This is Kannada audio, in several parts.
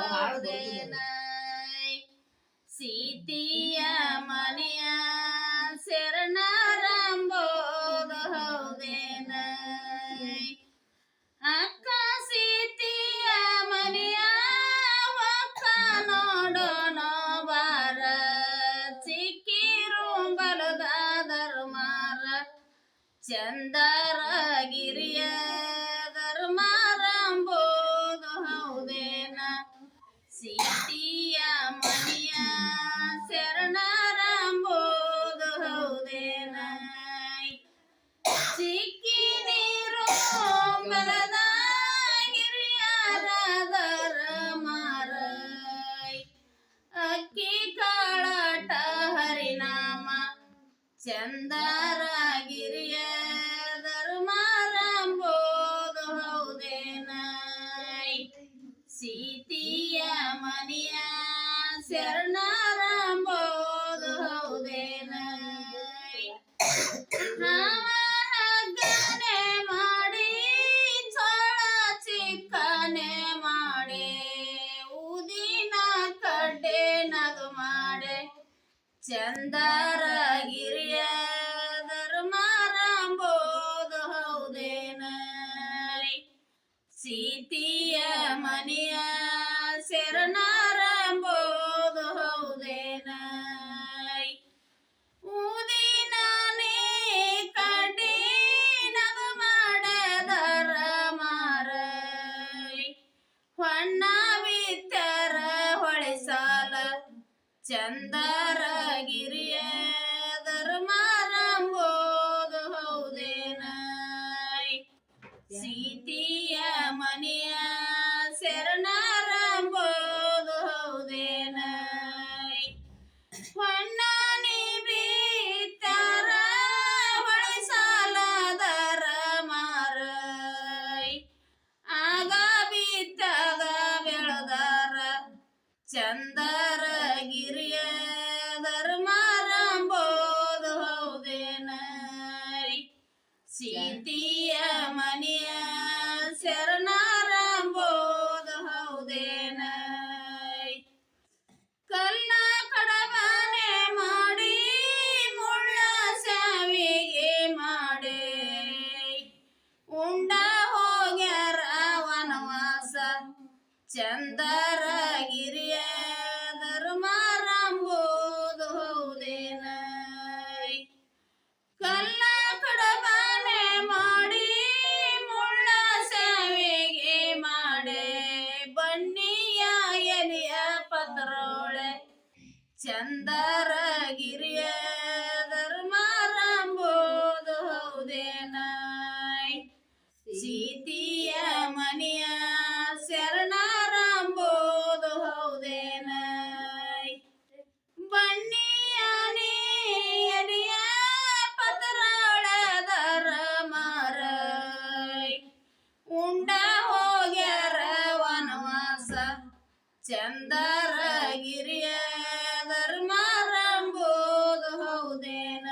ಹೌದೇನ ಸೀತಿಯ ಮನೆಯ ಶರಣರಂಬೋದು ಹೌದೇನ ಅಕ್ಕ ಸೀತಿಯ ಮನೆಯ ಒಕ್ಕ ನೋಡೋಣ ಬಾರ ಚಿಕ್ಕಿರು ಬಲದ ಚಂದರಗಿರಿಯ ಸೀತಿಯ ಮನೆಯ ಶರಣರಂಬೋದು ಹೌದೇನ ಚಿಕ್ಕಿ ನೀರು ಬೆಳೆದ ಹಿರಿಯರಾದರ ಮಾರೈ ಅಕ್ಕಿ ಕಾಳಾಟ ಹರಿನಾಮ ಚಂದರಗಿರಿಯ ಧರ್ಮಾರಂಬೋದು ಸೀತಿಯ ಮನೆಯ ಶರಣರಂಬೋದು ಹೌದೇನ? ಹಗ್ಗನೆ ಮಾಡಿ, ಚೋಳ ಚಿಕ್ಕನೆ ಮಾಡಿ, ಊದಿನ ಕಡ್ಡೆ ನಗು ಮಾಡೆ ಚಂದರಗಿರಿಯ ಧರ್ಮಾರಂಬೋದು ಹೌದೇನ? ಸೀತಿಯ ಮನೆಯ ಶರಣರಂಬೋದು ಹೌದೇನ ಊದಿನಾನೇ ಕಡ್ಡಿ ನಗು ಮಾಡದರ ಮಾರೈ ಹೊಣ್ಣ ಬಿತ್ತರ ಹೊಳೆಸಾಲ ಚಂದರಗಿರಿಯ ಧರ್ಮಾರಂಬೋದು ಚಂದರಗಿರಿಯ ಧರ್ಮಾರಂಬೋದು ಹೌದೇನ ಸೀತಿಯ ಮನೆಯ ಶರಣರಂಬೋದು ಹೌದೇನ ಕಲ್ಲ ಕಡಬನೆ ಮಾಡಿ ಮುಳ್ಳ ಸಾವಿಗೆ ಮಾಡಿ ಉಂಡ ಹೋಗ್ಯಾರ ವನವಾಸ ಚಂದರಗಿರಿಯ ಧರ್ಮಾರಂಬೋದು ಹೌದೇನ? ಕಲ್ಲ ಕಡಬಾನೆ ಮಾಡಿ ಮುಳ್ಳ ಸಾವಿಗೆ ಮಾಡೆ ಬನ್ನಿಯ ಎಲಿಯ ಪತ್ರೋಳೆ. ಚಂದರಗಿರಿಯ ಚಂದರಗಿರಿಯ ಧರ್ಮಾರಂಬೋದು ಹೌದೇನ?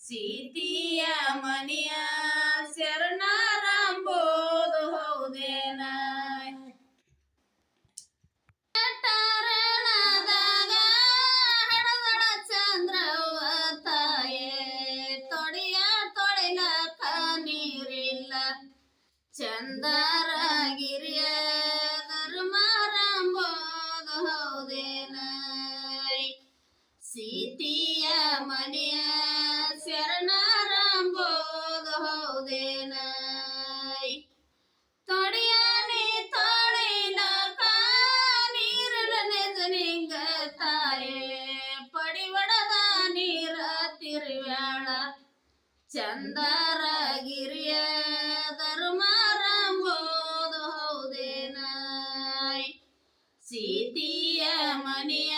ಸೀತಿಯ ಮನೆಯ ಶರಣರಂಬೋದು ಹೌದೇನ? ಟಾರಣದಾಗ ಹಡದಳ ಚಂದ್ರವ ತಾಯೇ, ತೊಡೆಯ ತೊಳಿಲಕ ನೀರಿಲ್ಲ. ಚಂದರಗಿರಿಯ ಚಂದರಗಿರಿಯ ಧರ್ಮಾರಂಬೋದು ಹೌದೇನ ಸೀತಿಯ ಮನೆಯ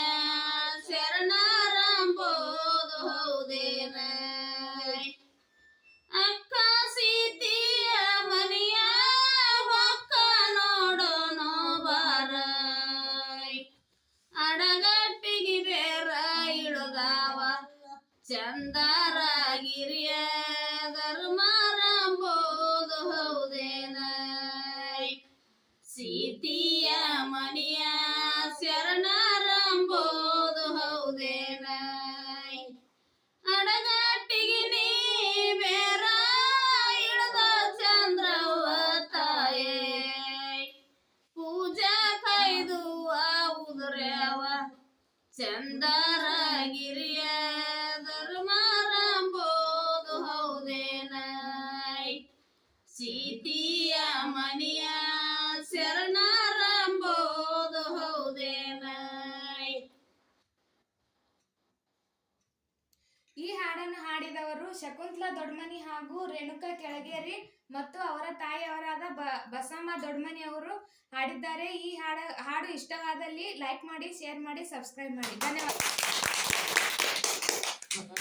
ಶರಣರಂಬೋದು ಹೌದೇನ ಅಕ್ಕ ಸೀತಿಯ ಮನೆಯ ಹೊಕ್ಕ ನೋಡೋ ಬಾರೈ ಅಡಗಟ್ಟಿಗೆ ಬೇರ ಇಳುಗಾವ. ಚಂದರಗಿರಿಯ ಚಂದರಗಿರಿಯ ಧರ್ಮರಂಬೋದು ಹೌದೇನಾಯ್? ಸೀತಿಯ ಮನಿಯ ಶರಣರಂಬೋದು ಹೌದೇನಾಯ್? ಈ ಹಾಡನ್ನು ಹಾಡಿದವರು ಶಕುಂತಲಾ ದೊಡ್ಮನಿ ಹಾಗೂ ರೇಣುಕಾ ಕೆಳಗೇರಿ ಮತ್ತು ಅವರ ತಾಯಿಯವರಾದ ಬ, ಬಸಮ್ಮ ದೊಡ್ಡಮನಿಯವರು ಹಾಡಿದ್ದಾರೆ. ಈ ಹಾಡ, ಹಾಡು ಇಷ್ಟವಾದಲ್ಲಿ ಲೈಕ್ ಮಾಡಿ ಶೇರ್ ಮಾಡಿ ಸಬ್ಸ್ಕ್ರೈಬ್ ಮಾಡಿ. ಧನ್ಯವಾದ.